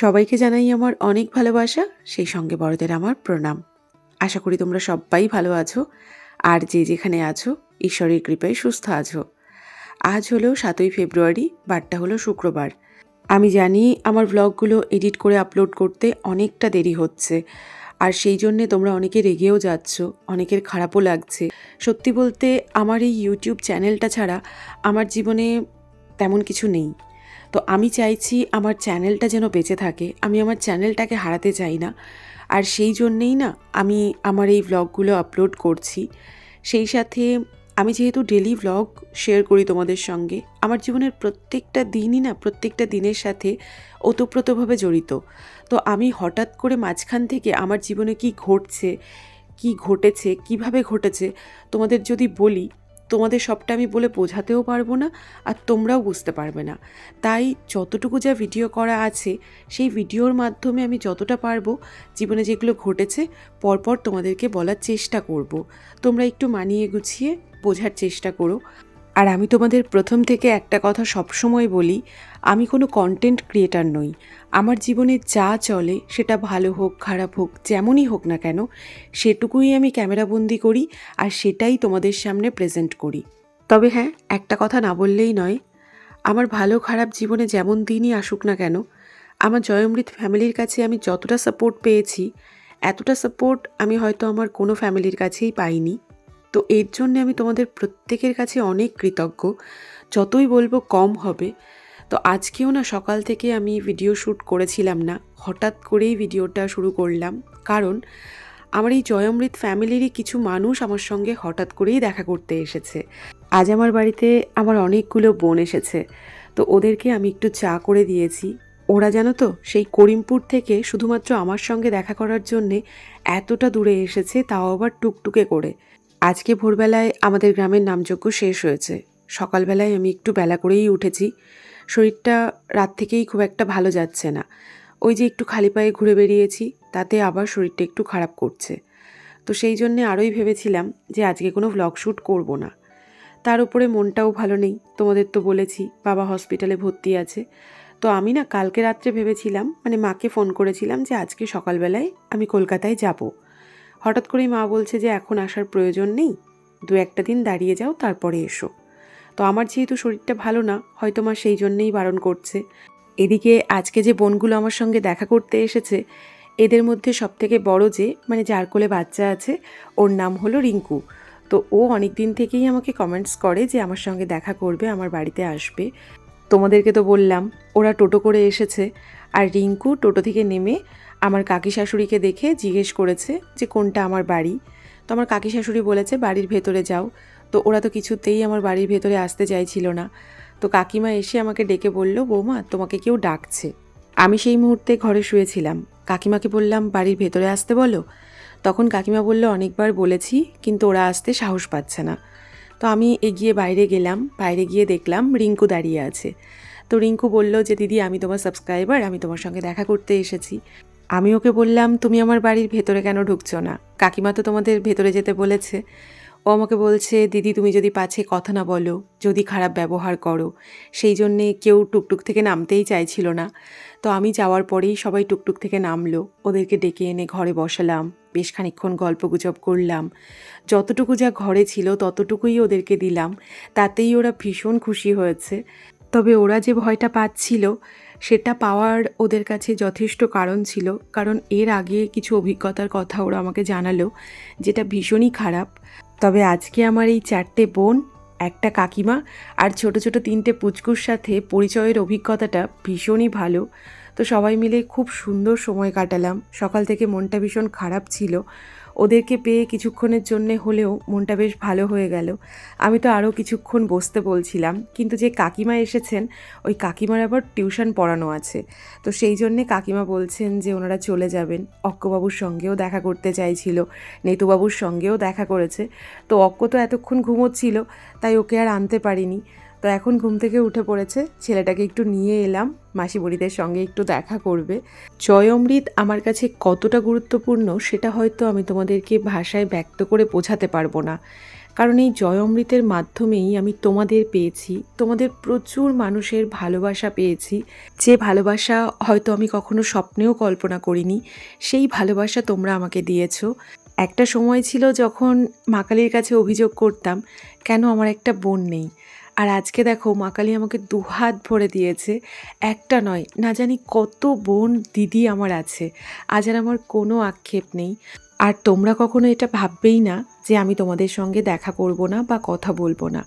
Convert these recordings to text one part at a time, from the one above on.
সবাইকে জানাই আমার অনেক ভালোবাসা, সেই সঙ্গে বড়দের আমার প্রণাম। আশা করি তোমরা সবাই ভালো আছো, আর যে যেখানে আছো, ঈশ্বরের কৃপায় সুস্থ আছো। আজ হলো সাতই ফেব্রুয়ারি, বারটা হলো শুক্রবার। আমি জানি আমার ব্লগগুলো এডিট করে আপলোড করতে অনেকটা দেরি হচ্ছে, আর সেই জন্যে তোমরা অনেকে রেগেও যাচ্ছ, অনেকের খারাপও লাগছে। সত্যি বলতে, আমার এই ইউটিউব চ্যানেলটা ছাড়া আমার জীবনে তেমন কিছু নেই। তো আমি চাইছি আমার চ্যানেলটা যেন বেঁচে থাকে। আমি আমার চ্যানেলটাকে হারাতে চাই না। আর সেই জন্যেই না আমি আমার এই ভ্লগগুলো আপলোড করছি। সেই সাথে আমি যেহেতু ডেলি ভ্লগ শেয়ার করি তোমাদের সঙ্গে, আমার জীবনের প্রত্যেকটা দিনই না প্রত্যেকটা দিনের সাথে ওতপ্রোতভাবে জড়িত। তো আমি হঠাৎ করে মাঝখান থেকে আমার জীবনে কি ঘটছে, কি ঘটেছে, কীভাবে ঘটেছে, তোমাদের যদি বলি তোমাদের সবটা আমি বলে বোঝাতেও পারব না আর তোমরাও বুঝতে পারবে না তাই যতটুকু যা ভিডিও করা আছে, সেই ভিডিওর মাধ্যমে আমি যতটা পারব জীবনে যেগুলো ঘটেছে, পরপর তোমাদেরকে বলার চেষ্টা করব। তোমরা একটু মানিয়ে গুছিয়ে বোঝার চেষ্টা করো আর আমি তোমাদের প্রথম থেকে একটা কথা সবসময় বলি আমি কোনো কন্টেন্ট ক্রিয়েটার নই। আমার জীবনে যা চলে, সেটা ভালো হোক, খারাপ হোক, যেমনই হোক না কেন, সেটুকুই আমি ক্যামেরাবন্দি করি আর সেটাই তোমাদের সামনে প্রেজেন্ট করি। তবে হ্যাঁ একটা কথা না বললেই নয়, আমার ভালো খারাপ জীবনে যেমন দিনই আসুক না কেন, আমার জয়মৃত ফ্যামিলির কাছে আমি যতটা সাপোর্ট পেয়েছি, এতটা সাপোর্ট আমি হয়তো আমার কোনো ফ্যামিলির কাছেই পাইনি। তো এর জন্য আমি তোমাদের প্রত্যেকের কাছে অনেক কৃতজ্ঞ। যতই বলব কম হবে তো আজকেও না সকাল থেকে আমি ভিডিও শ্যুট করেছিলাম না। হঠাৎ করেই ভিডিওটা শুরু করলাম। কারণ আমার এই জয়মৃত ফ্যামিলিরই কিছু মানুষ আমার সঙ্গে হঠাৎ করেই দেখা করতে এসেছে। আজ আমার বাড়িতে আমার অনেকগুলো বোন এসেছে। তো ওদেরকে আমি একটু চা করে দিয়েছি। ওরা জানো তো, সেই করিমপুর থেকে শুধুমাত্র আমার সঙ্গে দেখা করার জন্যে এতটা দূরে এসেছে, তাও আবার টুকটুকে করে। আজকে ভোরবেলায় আমাদের গ্রামের নামযজ্ঞ শেষ হয়েছে। সকালবেলায় আমি একটু বেলা করেই উঠেছি। শরীরটা রাত থেকেই খুব একটা ভালো যাচ্ছে না। ওই যে একটু খালি পায়ে ঘুরে বেরিয়েছি, তাতে আবার শরীরটা একটু খারাপ করছে। তো সেই জন্যে আরোই ভেবেছিলাম যে আজকে কোনো ভ্লগ শ্যুট করব না। তার উপরে মনটাও ভালো নেই, তোমাদের তো বলেছি, বাবা হসপিটালে ভর্তি আছে। তো আমি না কালকে রাত্রে ভেবেছিলাম মানে মাকে ফোন করেছিলাম যে আজকে সকালবেলায় আমি কলকাতায় যাব। হঠাৎ করেই মা বলছে যে এখন আসার প্রয়োজন নেই, দু একটা দিন দাঁড়িয়ে যাও, তারপরে এসো। তো আমার যেহেতু শরীরটা ভালো না, হয়তো মা সেই জন্যেই বারণ করছে। এদিকে আজকে যে বোনগুলো আমার সঙ্গে দেখা করতে এসেছে, এদের মধ্যে সবথেকে বড় যে মানে যার কোলে বাচ্চা আছে, ওর নাম হলো রিঙ্কু। তো ও অনেক দিন থেকেই আমাকে কমেন্টস করে যে আমার সঙ্গে দেখা করবে, আমার বাড়িতে আসবে। তোমাদেরকে তো বললাম, ওরা টোটো করে এসেছে আর রিঙ্কু টোটো থেকে নেমে আমার কাকি শাশুড়িকে দেখে জিজ্ঞেস করেছে যে কোনটা আমার বাড়ি? তো আমার কাকি শাশুড়ি বলেছে, বাড়ির ভেতরে যাও। তো ওরা তো কিছুতেই আমার বাড়ির ভেতরে আসতে চাইছিল না। তো কাকিমা এসে আমাকে ডেকে বলল, বৌমা, তোমাকে কেউ ডাকছে। আমি সেই মুহূর্তে ঘরে শুয়েছিলাম। কাকিমাকে বললাম, বাড়ির ভেতরে আসতে বলো? তখন কাকিমা বলল, অনেকবার বলেছি, কিন্তু ওরা আসতে সাহস পাচ্ছে না। তো আমি এগিয়ে বাইরে গেলাম, বাইরে গিয়ে দেখলাম রিঙ্কু দাঁড়িয়ে আছে। তো রিঙ্কু বলল যে, দিদি, আমি তোমার সাবস্ক্রাইবার, আমি তোমার সঙ্গে দেখা করতে এসেছি। আমি ওকে বললাম, তুমি আমার বাড়ির ভেতরে কেন ঢুকছো না? কাকিমা তো তোমাদের ভেতরে যেতে বলেছে। ও আমাকে বলছে, দিদি, তুমি যদি পাছে কথা না বলো, যদি খারাপ ব্যবহার করো। সেই জন্যে কেউ টুকটুক থেকে নামতেই চাইছিল না। তো আমি যাওয়ার পরেই সবাই টুকটুক থেকে নামলো। ওদেরকে ডেকে এনে ঘরে বসালাম। বেশ খানিক্ষণ গল্প গুজব করলাম। যতটুকু যা ঘরে ছিল ততটুকুই ওদেরকে দিলাম। তাতেই ওরা ভীষণ খুশি হয়েছে। তবে ওরা যে ভয়টা পাচ্ছিল, সেটা পাওয়ার ওদের কাছে যথেষ্ট কারণ ছিল। কারণ এর আগে কিছু অভিজ্ঞতার কথা ওরা আমাকে জানালো, যেটা ভীষণই খারাপ। তবে আজকে আমার এই চারটে বোন, একটা কাকিমা আর ছোট ছোট তিনটে পুচকুর সাথে পরিচয়ের অভিজ্ঞতাটা ভীষণই ভালো। তো সবাই মিলে খুব সুন্দর সময় কাটালাম। সকাল থেকে মনটা ভীষণ খারাপ ছিল। ওদেরকে পেয়ে কিছুক্ষণের জন্যে হলেও মনটা বেশ ভালো হয়ে গেল। আমি তো আরও কিছুক্ষণ বসতে বলছিলাম, কিন্তু যে কাকিমা এসেছেন, ওই কাকিমার আবার টিউশন পড়ানো আছে। তো সেই জন্যে কাকিমা বলছেন যে ওনারা চলে যাবেন। অক্কবাবুর সঙ্গেও দেখা করতে চাইছিল, নেতুবাবুর সঙ্গেও দেখা করেছে। তো অক্ক তো এতক্ষণ ঘুমোচ্ছিল, তাই ওকে আর আনতে পারিনি। তো এখন ঘুম থেকে উঠে পড়েছে। ছেলেটাকে একটু নিয়ে এলাম। মাসি বুড়িদের সঙ্গে একটু দেখা করবে। জয় অমৃত, আমার কাছে কতটা গুরুত্বপূর্ণ সেটা হয়তো আমি তোমাদেরকে ভাষায় ব্যক্ত করে বোঝাতে পারব না। কারণ এই জয় অমৃতের মাধ্যমেই আমি তোমাদের পেয়েছি। তোমাদের প্রচুর মানুষের ভালোবাসা পেয়েছি। যে ভালোবাসা হয়তো আমি কখনো স্বপ্নেও কল্পনা করিনি, সেই ভালোবাসা তোমরা আমাকে দিয়েছ। একটা সময় ছিল যখন মাকালির কাছে অভিযোগ করতাম, কেন আমার একটা বোন নেই? আর আজকে দেখো মাকালি আমাকে দুহাত ভরে দিয়েছে। একটা নয়, না জানি কত বোন দিদি আমার আছে। আজ আর আমার কোনো আক্ষেপ নেই। আর তোমরা কখনো এটা ভাববেই না যে আমি তোমাদের সঙ্গে দেখা করব না বা কথা বলব না।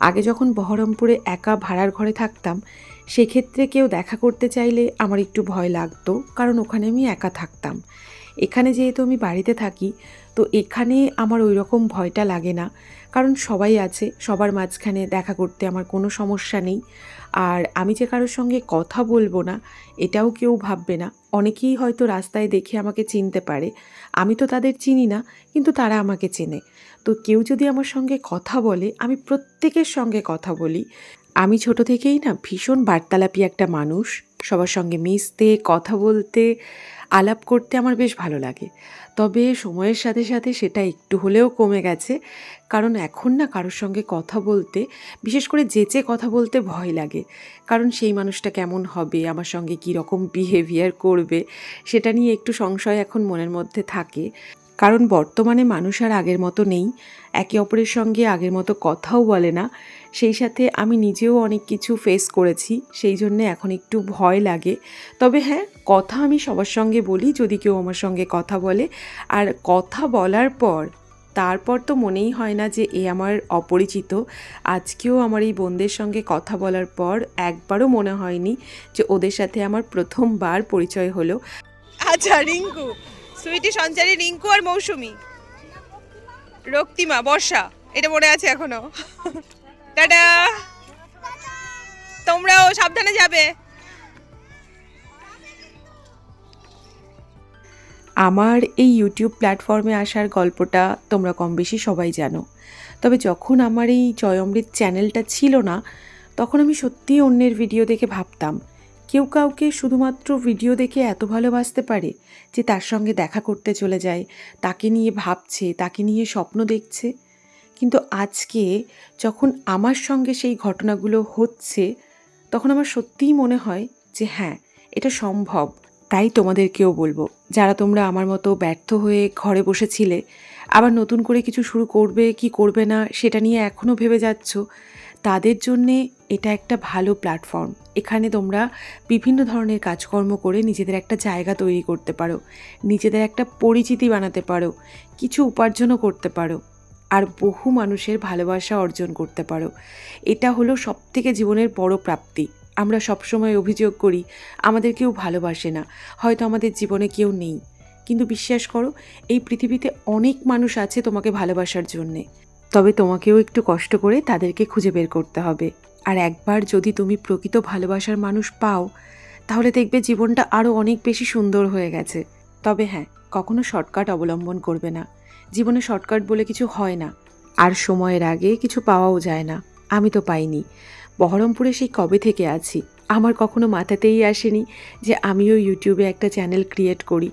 আগে যখন বহরমপুরে একা ভাড়ার ঘরে থাকতাম, সেক্ষেত্রে কেউ দেখা করতে চাইলে আমার একটু ভয় লাগতো, কারণ ওখানে আমি একা থাকতাম। এখানে যেহেতু আমি বাড়িতে থাকি তো এখানে আমার ওই রকম ভয়টা লাগে না। কারণ সবাই আছে, সবার মাঝখানে দেখা করতে আমার কোনো সমস্যা নেই। আর আমি যে কারোর সঙ্গে কথা বলব না, এটাও কেউ ভাববে না। অনেকেই হয়তো রাস্তায় দেখে আমাকে চিনতে পারে। আমি তো তাদের চিনি না, কিন্তু তারা আমাকে চেনে। তো কেউ যদি আমার সঙ্গে কথা বলে, আমি প্রত্যেকের সঙ্গে কথা বলি। আমি ছোট থেকেই না ভীষণ বার্তালাপি একটা মানুষ। সবার সঙ্গে মিশতে, কথা বলতে আলাপ করতে আমার বেশ ভালো লাগে। তবে সময়ের সাথে সাথে সেটা একটু হলেও কমে গেছে। কারণ এখন না কারোর সঙ্গে কথা বলতে, বিশেষ করে যেচে কথা বলতে ভয় লাগে। কারণ সেই মানুষটা কেমন হবে, আমার সঙ্গে কী রকম বিহেভিয়ার করবে, সেটা নিয়ে একটু সংশয় এখন মনের মধ্যে থাকে। কারণ বর্তমানে মানুষ আর আগের মতো নেই। একে অপরের সঙ্গে আগের মতো কথাও বলে না। সেই সাথে আমি নিজেও অনেক কিছু ফেস করেছি, সেই জন্যে এখন একটু ভয় লাগে। তবে হ্যাঁ কথা আমি সবার সঙ্গে বলি, যদি কেউ আমার সঙ্গে কথা বলে। আর কথা বলার পর, তারপর তো মনেই হয় না যে এ আমার অপরিচিত। আজকেও আমার এই বোনদের সঙ্গে কথা বলার পর একবারও মনে হয়নি যে ওদের সাথে আমার প্রথমবার পরিচয় হলো। আচ্ছা রিঙ্কু সুইটি, সঞ্চারী, রিঙ্কু আর মৌসুমি। রক্তিমা, বর্ষা, এটা মনে আছে এখনও। টাটা! তোমরাও সাবধানে যাবে। আমার এই ইউটিউব প্ল্যাটফর্মে আসার গল্পটা তোমরা কম বেশি সবাই জানো। তবে যখন আমার এই জয়মৃত চ্যানেলটা ছিল না, তখন আমি সত্যিই অন্যের ভিডিও দেখে ভাবতাম কেউ কাউকে শুধুমাত্র ভিডিও দেখে এত ভালোবাসতে পারে যে তার সঙ্গে দেখা করতে চলে যায়, তাকে নিয়ে ভাবছে, তাকে নিয়ে স্বপ্ন দেখছে। কিন্তু আজকে যখন আমার সঙ্গে সেই ঘটনাগুলো হচ্ছে, তখন আমার সত্যিই মনে হয় যে হ্যাঁ এটা সম্ভব। তাই তোমাদেরকেও বলব, যারা তোমরা আমার মতো ব্যর্থ হয়ে ঘরে বসেছিলে, আবার নতুন করে কিছু শুরু করবে, কি করবে না, সেটা নিয়ে এখনও ভেবে যাচ্ছ তাদের জন্যে এটা একটা ভালো প্ল্যাটফর্ম এখানে তোমরা বিভিন্ন ধরনের কাজকর্ম করে নিজেদের একটা জায়গা তৈরি করতে পারো, নিজেদের একটা পরিচিতি বানাতে পারো, কিছু উপার্জনও করতে পারো, আর বহু মানুষের ভালোবাসা অর্জন করতে পারো। এটা হলো সবথেকে জীবনের বড় প্রাপ্তি। আমরা সবসময় অভিযোগ করি, আমাদের কেউ ভালোবাসে না, হয়তো আমাদের জীবনে কেউ নেই। কিন্তু বিশ্বাস করো, এই পৃথিবীতে অনেক মানুষ আছে তোমাকে ভালোবাসার জন্যে। তবে তোমাকেও একটু কষ্ট করে তাদেরকে খুঁজে বের করতে হবে। আর একবার যদি তুমি প্রকৃত ভালোবাসার মানুষ পাও, তাহলে দেখবে জীবনটা আরও অনেক বেশি সুন্দর হয়ে গেছে। তবে হ্যাঁ কখনো শর্টকাট অবলম্বন করবে না। জীবনে শর্টকাট বলে কিছু হয় না। আর সময়ের আগে কিছু পাওয়াও যায় না। আমি তো পাইনি। বহরমপুরে সেই কবে থেকে আছি? আমার কখনো মাথাতেই আসেনি যে আমিও ইউটিউবে একটা চ্যানেল ক্রিয়েট করি।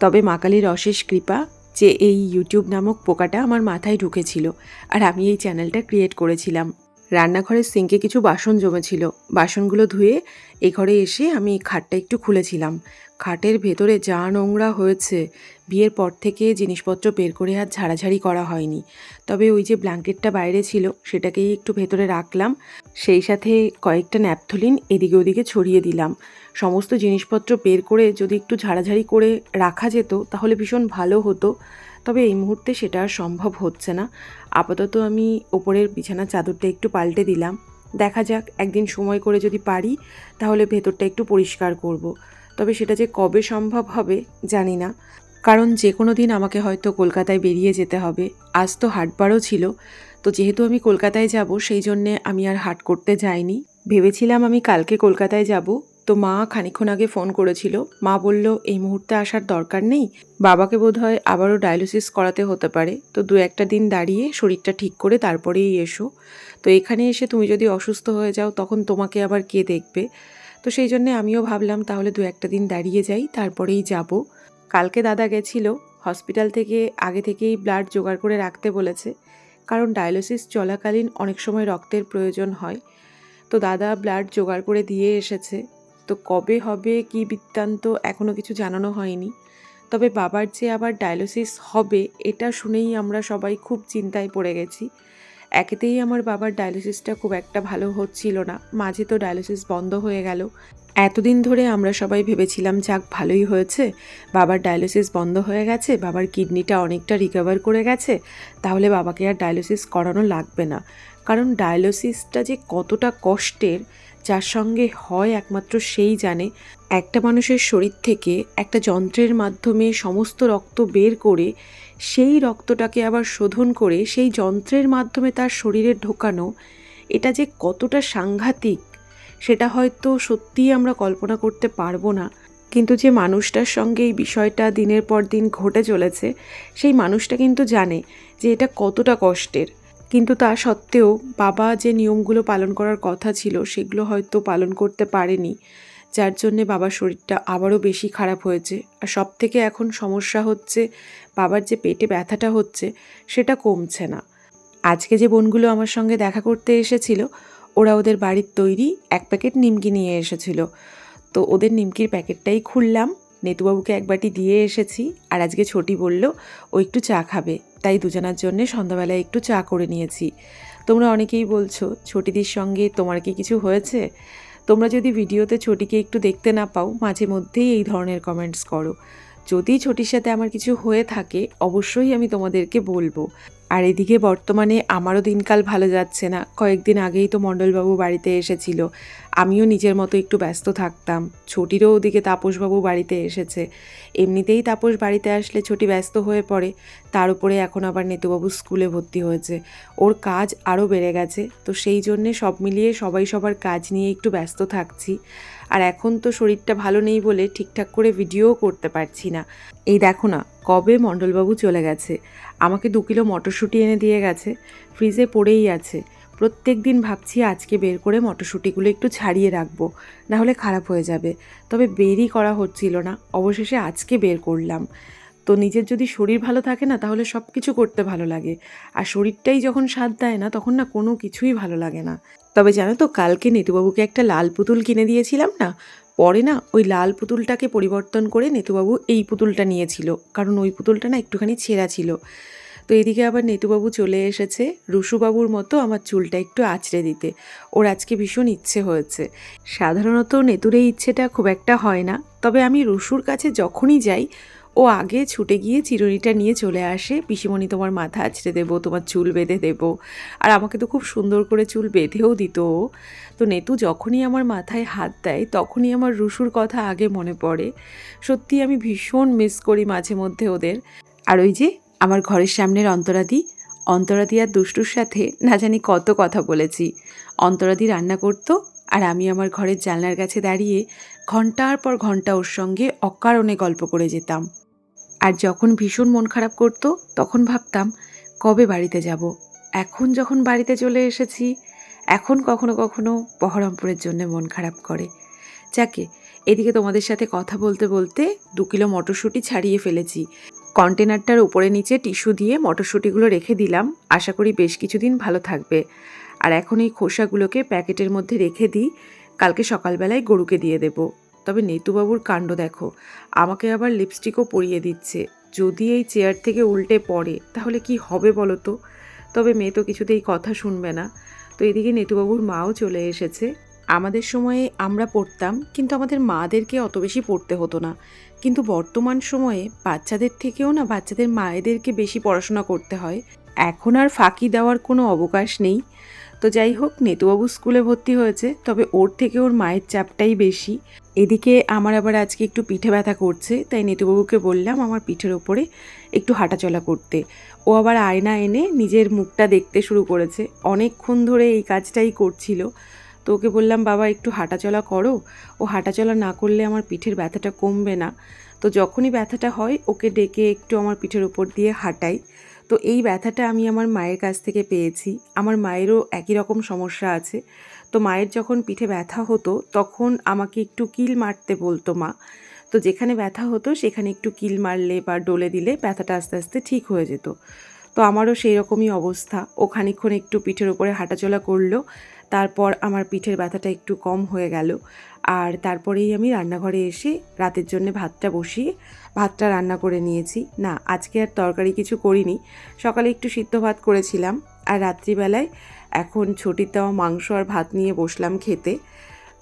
তবে মাকালির অশেষ কৃপা যে এই ইউটিউব নামক পোকাটা আমার মাথায় ঢুকেছিল। আর আমি এই চ্যানেলটা ক্রিয়েট করেছিলাম। রান্নাঘরের সিঙ্কে কিছু বাসন জমেছিল। বাসনগুলো ধুয়ে এই ঘরে এসে আমি খাটটা একটু খুলেছিলাম। খাটের ভেতরে যা নোংরা হয়েছে, বিয়ের পর থেকে জিনিসপত্র বের করে আর ঝাড়াঝাড়ি করা হয়নি। তবে ওই যে ব্ল্যাঙ্কেটটা বাইরে ছিল, সেটাকেই একটু ভেতরে রাখলাম। সেই সাথে কয়েকটা ন্যাপথলিন এদিকে ওদিকে ছড়িয়ে দিলাম। সমস্ত জিনিসপত্র বের করে যদি একটু ঝাড়াঝাড়ি করে রাখা যেত, তাহলে ভীষণ ভালো হতো। তবে এই মুহূর্তে সেটা আর সম্ভব হচ্ছে না। আপাতত আমি ওপরের বিছানার চাদরটা একটু পাল্টে দিলাম। দেখা যাক, একদিন সময় করে যদি পারি, তাহলে ভেতরটা একটু পরিষ্কার করব। তবে সেটা যে কবে সম্ভব হবে, জানি না। কারণ যে কোনো দিন আমাকে হয়তো কলকাতায় বেরিয়ে যেতে হবে। আজ তো হাটবারও ছিল। তো যেহেতু আমি কলকাতায় যাব, সেই জন্যে আমি আর হাট করতে যাইনি। ভেবেছিলাম আমি কালকে কলকাতায় যাব। তো মা খানিক্ষণ আগে ফোন করেছিল। মা বলল, এই মুহূর্তে আসার দরকার নেই। বাবাকে বোধহয় আবারও ডায়ালিসিস করাতে হতে পারে। তো দু একটা দিন দাঁড়িয়ে শরীরটা ঠিক করে তারপরেই এসো। তো এখানে এসে তুমি যদি অসুস্থ হয়ে যাও, তখন তোমাকে আবার কে দেখবে? তো সেই জন্যে আমিও ভাবলাম, তাহলে দু একটা দিন দাঁড়িয়ে যাই, তারপরেই যাব। কালকে দাদা গেছিল, হসপিটাল থেকে আগে থেকেই ব্লাড জোগাড় করে রাখতে বলেছে। কারণ ডায়ালিসিস চলাকালীন অনেক সময় রক্তের প্রয়োজন হয়। তো দাদা ব্লাড জোগাড় করে দিয়ে এসেছে। তো কবে হবে, কি বৃত্তান্ত এখনও কিছু জানানো হয়নি। তবে বাবার যে আবার ডায়ালিসিস হবে, এটা শুনেই আমরা সবাই খুব চিন্তায় পড়ে গেছি। একেতেই আমার বাবার ডায়ালিসিসটা খুব একটা ভালো হচ্ছিল না। মাঝে তো ডায়ালিসিস বন্ধ হয়ে গেল। এতদিন ধরে আমরা সবাই ভেবেছিলাম, যাক, ভালোই হয়েছে। বাবার ডায়ালিসিস বন্ধ হয়ে গেছে, বাবার কিডনিটা অনেকটা রিকভার করে গেছে, তাহলে বাবাকে আর ডায়ালিসিস করানো লাগবে না। কারণ ডায়ালিসিসটা যে কতটা কষ্টের যার সঙ্গে হয় একমাত্র সেই জানে, একটা মানুষের শরীর থেকে একটা যন্ত্রের মাধ্যমে সমস্ত রক্ত বের করে সেই রক্তটাকে আবার শোধন করে সেই যন্ত্রের মাধ্যমে তার শরীরে ঢোকানো, এটা যে কতটা সাংঘাতিক, সেটা হয়তো সত্যিই আমরা কল্পনা করতে পারব না। কিন্তু যে মানুষটার সঙ্গে এই বিষয়টা দিনের পর দিন ঘটে চলেছে, সেই মানুষটা কিন্তু জানে যে এটা কতটা কষ্টের। কিন্তু তা সত্ত্বেও বাবা যে নিয়মগুলো পালন করার কথা ছিল, সেগুলো হয়তো পালন করতে পারেনি। যার জন্যে বাবার শরীরটা আবারও বেশি খারাপ হয়েছে। আর সব থেকে এখন সমস্যা হচ্ছে, বাবার যে পেটে ব্যথাটা হচ্ছে, সেটা কমছে না। আজকে যে বোনগুলো আমার সঙ্গে দেখা করতে এসেছিল, ওরা ওদের বাড়ির তৈরি এক প্যাকেট নিমকি নিয়ে এসেছিল। তো ওদের নিমকির প্যাকেটটাই খুললাম, নেতুবাবুকে এক বাটি দিয়ে এসেছি, আর আজকে ছোটি বলল, ও একটু চা খাবে। তাই দুজনার জন্যে সন্ধ্যাবেলায় একটু চা করে নিয়েছি। তোমরা অনেকেই বলছো, ছোটিদির সঙ্গে তোমার কি কিছু হয়েছে? তোমরা যদি ভিডিওতে ছোটিকে একটু দেখতে না পাও, মাঝে মধ্যেই এই ধরনের কমেন্টস করো। যদি ছোটির সাথে আমার কিছু হয়ে থাকে, অবশ্যই আমি তোমাদেরকে বলব। আর এদিকে বর্তমানে আমারও দিনকাল ভালো যাচ্ছে না। কয়েকদিন আগেই তো মণ্ডলবাবু বাড়িতে এসেছিল। আমিও নিজের মতো একটু ব্যস্ত থাকতাম। ছোটিরও ওদিকে তাপসবাবু বাড়িতে এসেছে। এমনিতেই তাপস বাড়িতে আসলে ছোটি ব্যস্ত হয়ে পড়ে। তার উপরে এখন আবার নেতুবাবু স্কুলে ভর্তি হয়েছে। ওর কাজ আরও বেড়ে গেছে। তো সেই জন্যে সব মিলিয়ে সবাই সবার কাজ নিয়ে একটু ব্যস্ত থাকছি। আর এখন তো শরীরটা ভালো নেই বলে ঠিকঠাক করে ভিডিওও করতে পারছি না। এই দেখো না, কবে মণ্ডলবাবু চলে গেছে। আমাকে দু কিলো মটরশুঁটি এনে দিয়ে গেছে, ফ্রিজে পড়েই আছে। প্রত্যেক দিন ভাবছি আজকে বের করে মটরশুঁটিগুলো একটু ছাড়িয়ে রাখব নাহলে খারাপ হয়ে যাবে। তবে বেরই করা হচ্ছিল না, অবশেষে আজকে বের করলাম। তো নিজের যদি শরীর ভালো থাকে না, তাহলে সব কিছু করতে ভালো লাগে। আর শরীরটাই যখন স্বাদ দেয় না, তখন না কোনো কিছুই ভালো লাগে না। তবে জানো তো, কালকে নেতুবাবুকে একটা লাল পুতুল কিনে দিয়েছিলাম না? পরে না ওই লাল পুতুলটাকে পরিবর্তন করে নেতুবাবু এই পুতুলটা নিয়েছিল, কারণ ওই পুতুলটা না একটুখানি ছেঁড়া ছিল। তো এদিকে আবার নেতুবাবু চলে এসেছে রুসুবাবুর মতো আমার চুলটা একটু আঁচড়ে দিতে। ওর আজকে ভীষণ ইচ্ছে হয়েছে। সাধারণত নেতুর এই ইচ্ছেটা খুব একটা হয় না, তবে আমি রুসুর কাছে যখনই যাই ও আগে ছুটে গিয়ে চিরুনিটা নিয়ে চলে আসে, পিসিমণি, তোমার মাথা আছড়ে দেবো, তোমার চুল বেঁধে দেবো। আর আমাকে তো খুব সুন্দর করে চুল বেঁধেও দিত তো নেতু যখনই আমার মাথায় হাত দেয়, তখনই আমার রুশুর কথা আগে মনে পড়ে। সত্যি আমি ভীষণ মিস করি মাঝে মধ্যে ওদের। আর ওই যে আমার ঘরের সামনের অন্তরাদি অন্তরাদি আর দুষ্টুর সাথে না জানি কত কথা বলেছি। অন্তরাদি রান্না করতো আর আমি আমার ঘরের জানলার কাছে দাঁড়িয়ে ঘণ্টার পর ঘণ্টা ওর সঙ্গে অকারণে গল্প করে যেতাম। আর যখন ভীষণ মন খারাপ করতো, তখন ভাবতাম, কবে বাড়িতে যাব? এখন যখন বাড়িতে চলে এসেছি, এখন কখনো কখনো বহরমপুরের জন্য মন খারাপ করে। যাকে, এদিকে তোমাদের সাথে কথা বলতে বলতে দু কিলো মটরশুঁটি ছাড়িয়ে ফেলেছি। কন্টেনারটার উপরে নিচে টিস্যু দিয়ে মটরশুঁটিগুলো রেখে দিলাম। আশা করি বেশ কিছুদিন ভালো থাকবে। আর এখন এই খোসাগুলোকে প্যাকেটের মধ্যে রেখে দিই। কালকে সকালবেলায় গরুকে দিয়ে দেব। তবে নেতুবাবুর কাণ্ড দেখো। আমাকে আবার লিপস্টিকও পরিয়ে দিচ্ছে। যদি এই চেয়ার থেকে উল্টে পড়ে, তাহলে কি হবে বলো তো? তবে মেয়ে তো কিছুতেই কথা শুনবে না। তো এদিকে নেতুবাবুর মাও চলে এসেছে। আমাদের সময়ে আমরা পড়তাম, কিন্তু আমাদের মাদেরকে অত বেশি পড়তে হতো না। কিন্তু বর্তমান সময়ে বাচ্চাদের থেকেও না বাচ্চাদের মায়েদেরকে বেশি পড়াশোনা করতে হয়। এখন আর ফাঁকি দেওয়ার কোনো অবকাশ নেই। তো যাই হোক নেতুবাবু স্কুলে ভর্তি হয়েছে, তবে ওর থেকে ওর মায়ের চাপটাই বেশি। এদিকে আমার আবার আজকে একটু পিঠে ব্যথা করছে, তাই নেতুবাবুকে বললাম আমার পিঠের ওপরে একটু হাঁটাচলা করতে। ও আবার আয়না এনে নিজের মুখটা দেখতে শুরু করেছে। অনেকক্ষণ ধরে এই কাজটাই করছিল। তো ওকে বললাম, বাবা, একটু হাঁটাচলা করো। ও হাঁটাচলা না করলে আমার পিঠের ব্যথাটা কমবে না। তো যখনই ব্যথাটা হয়, ওকে ডেকে একটু আমার পিঠের ওপর দিয়ে হাঁটাই। তো এই ব্যথাটা আমি আমার মায়ের কাছ থেকে পেয়েছি। আমার মায়েরও একই রকম সমস্যা আছে। তো মায়ের যখন পিঠে ব্যথা হতো, তখন আমাকে একটু কিল মারতে বলতো মা। তো যেখানে ব্যথা হতো, সেখানে একটু কিল মারলে বা ডলে দিলে ব্যথাটা আস্তে আস্তে ঠিক হয়ে যেত। তো আমারও সেই রকমই অবস্থা। ও খানিকক্ষণ একটু পিঠের উপরে হাঁটাচলা করল। তারপর আমার পিঠের ব্যথাটা একটু কম হয়ে গেল। আর তারপরেই আমি রান্নাঘরে এসে রাতের জন্য ভাতটা বসিয়ে ভাতটা রান্না করে নিয়েছি। না, আজকে আর তরকারি কিছু করিনি। সকালে একটু সিদ্ধ ভাত করেছিলাম আর রাত্রিবেলায় এখন ছটির দেওয়া মাংস আর ভাত নিয়ে বসলাম খেতে।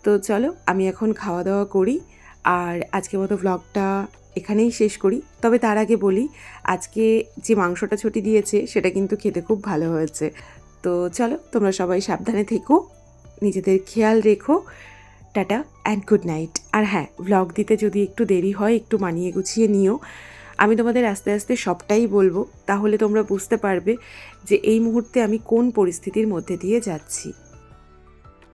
তো চলো, আমি এখন খাওয়া দাওয়া করি আর আজকের মতো ভ্লগটা এখানেই শেষ করি। তবে তার আগে বলি, আজকে যে মাংসটা ছুটি দিয়েছে, সেটা কিন্তু খেতে খুব ভালো হয়েছে। তো চলো, তোমরা সবাই সাবধানে থেকো। নিজেদের খেয়াল রেখো। টাটা অ্যান্ড গুড নাইট আর হ্যাঁ ভ্লগ দিতে যদি একটু দেরি হয়, একটু মানিয়ে গুছিয়ে নিও। আমি তোমাদের আস্তে আস্তে সবটাই বলব, তাহলে তোমরা বুঝতে পারবে যে এই মুহূর্তে আমি কোন পরিস্থিতির মধ্যে দিয়ে যাচ্ছি।